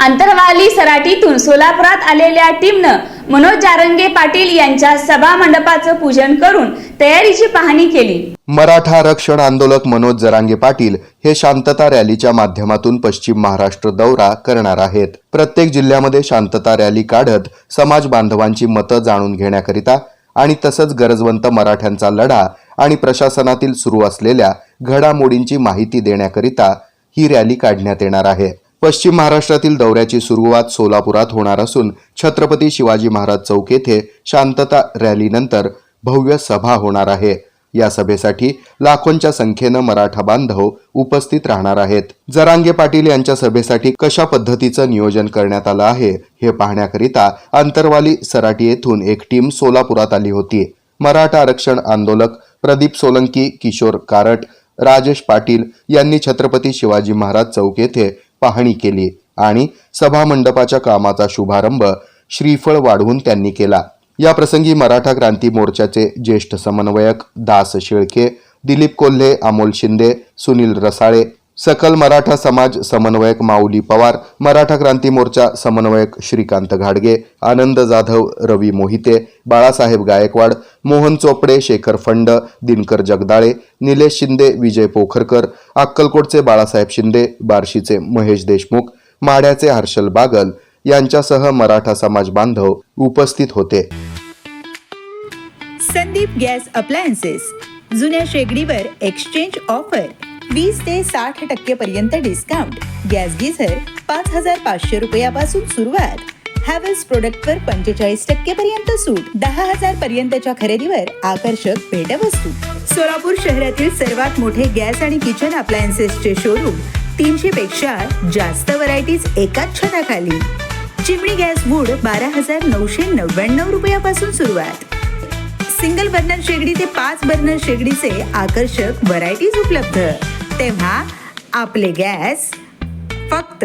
अंतरवाली सराटीतून सोलापुरात आलेल्या टीमनं मनोज जारंगे पाटील यांच्या सभा मंडपाचं पूजन करून तयारीची पाहणी केली. मराठा आरक्षण आंदोलक मनोज जरांगे पाटील हे शांतता रॅलीच्या माध्यमातून पश्चिम महाराष्ट्र दौरा करणार आहेत. प्रत्येक जिल्ह्यामध्ये शांतता रॅली काढत समाज बांधवांची मतं जाणून घेण्याकरिता आणि तसंच गरजवंत मराठ्यांचा लढा आणि प्रशासनातील सुरू असलेल्या घडामोडींची माहिती देण्याकरिता ही रॅली काढण्यात येणार आहे. पश्चिम महाराष्ट्रातील दौऱ्याची सुरुवात सोलापुरात होणार असून छत्रपती शिवाजी महाराज चौक येथे शांतता रॅलीनंतर भव्य सभा होणार आहे. या सभेसाठी लाखोंच्या संख्येनं मराठा बांधव उपस्थित राहणार आहेत. जरांगे पाटील यांच्या सभेसाठी कशा पद्धतीचं नियोजन करण्यात आलं आहे हे पाहण्याकरिता अंतरवाली सराटी येथून एक टीम सोलापुरात आली होती. मराठा आरक्षण आंदोलक प्रदीप सोलंकी किशोर कारट राजेश पाटील यांनी छत्रपती शिवाजी महाराज चौक येथे पाहणी केली आणि सभामंडपाच्या कामाचा शुभारंभ श्रीफळ वाढवून त्यांनी केला. या प्रसंगी मराठा क्रांती मोर्चाचे ज्येष्ठ समन्वयक दास शेळके दिलीप कोल्हे अमोल शिंदे सुनील रसाळे सकल मराठा समाज समन्वयक माऊली पवार मराठा क्रांती मोर्चा समन्वयक श्रीकांत घाडगे आनंद जाधव रवी मोहिते बाळासाहेब गायकवाड मोहन चोपडे शेखर फंड दिनकर जगदाळे निलेश शिंदे विजय पोखरकर अक्कलकोटचे बाळासाहेब शिंदे बार्शीचे महेश देशमुख माढ्याचे हर्षल बागल यांच्यासह मराठा समाज बांधव उपस्थित होते. संदीप गॅस अप्लायन्सेस जुन्या शेगडीवर एक्सचेंज ऑफर वीस ते साठ टक्के पर्यंत डिस्काउंट गॅस गिझर पाच हजार पाचशे रुपयापासून सुरुवात. हॅवेल्स प्रोडक्टवर पंचेचाळीस टक्के पर्यंत सूट. दहा हजार पर्यंतच्या खरेदीवर आकर्षक भेटवस्तू. सोलापूर शहरातील सर्वात मोठे गॅस आणि किचन अप्लायन्सेसचे शोरूम तीनशे पेक्षा जास्त व्हरायटीज एकाच छताखाली. चिमणी गॅस वूड बारा हजार नऊशे नव्याण्णव रुपयापासून सुरुवात. सिंगल बर्नर शेगडी ते पाच बर्नर शेगडीचे आकर्षक व्हरायटीज उपलब्ध. तेव्हा आपले गॅस फक्त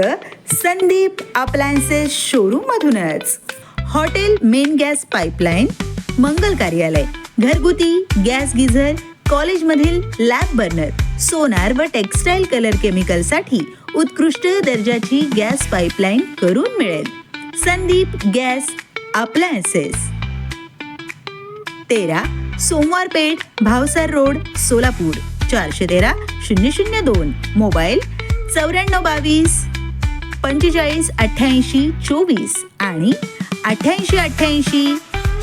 संदीप अप्लायन्सेस शोरूम मधूनच हॉटेल मेन गॅस पाईपलाईन मंगल कार्यालय घरगुती गॅस गिझर कॉलेजमधील लॅब बर्नर सोनार व टेक्स्टाईल कलर केमिकलसाठी उत्कृष्ट दर्जाची गॅस पाईपलाईन करून मिळेल. संदीप गॅस अप्लायन्सेस तेरा सोमवार पेठ भावसार रोड सोलापूर. चारशे तेरा शून्य शून्य दोन मोबाईल चौऱ्याण्णव बावीस पंचेचाळीस अठ्ठ्याऐंशी चोवीस आणि अठ्ठ्याऐंशी अठ्ठ्याऐंशी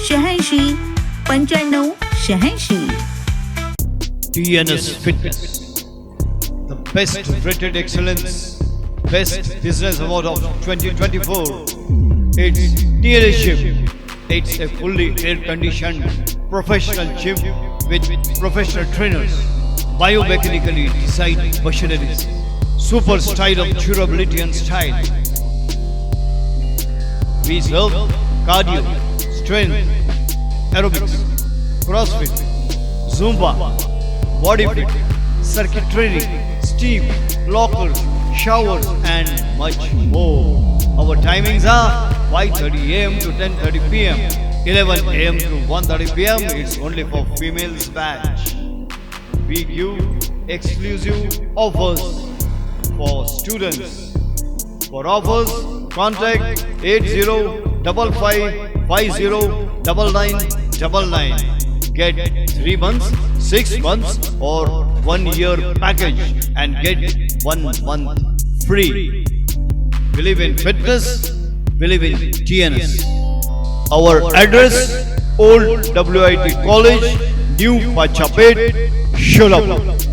शहाऐंशी पंच्याण्णव शहाऐंशी TNS Fitness, the best rated excellence, best business award of 2024. It's TNS Gym. It's a fully air-conditioned professional gym with professional trainers, biomechanically designed machineries, super style of durability and style. We serve cardio, strength, aerobics, CrossFit, Zumba, body circuit training, steam, lockers, showers, and much more. Our timings are 5:30 a.m. to 10:30 p.m., 11 a.m. to 1:30 p.m. It's only for females batch. We give exclusive offers for students. For offers, contact 8055509999. Get 3 months, 6 months or 1 year package and get 1 month free. Believe in fitness, believe in TNS. Our address Old WIT College, New Pachapet, Sholapur.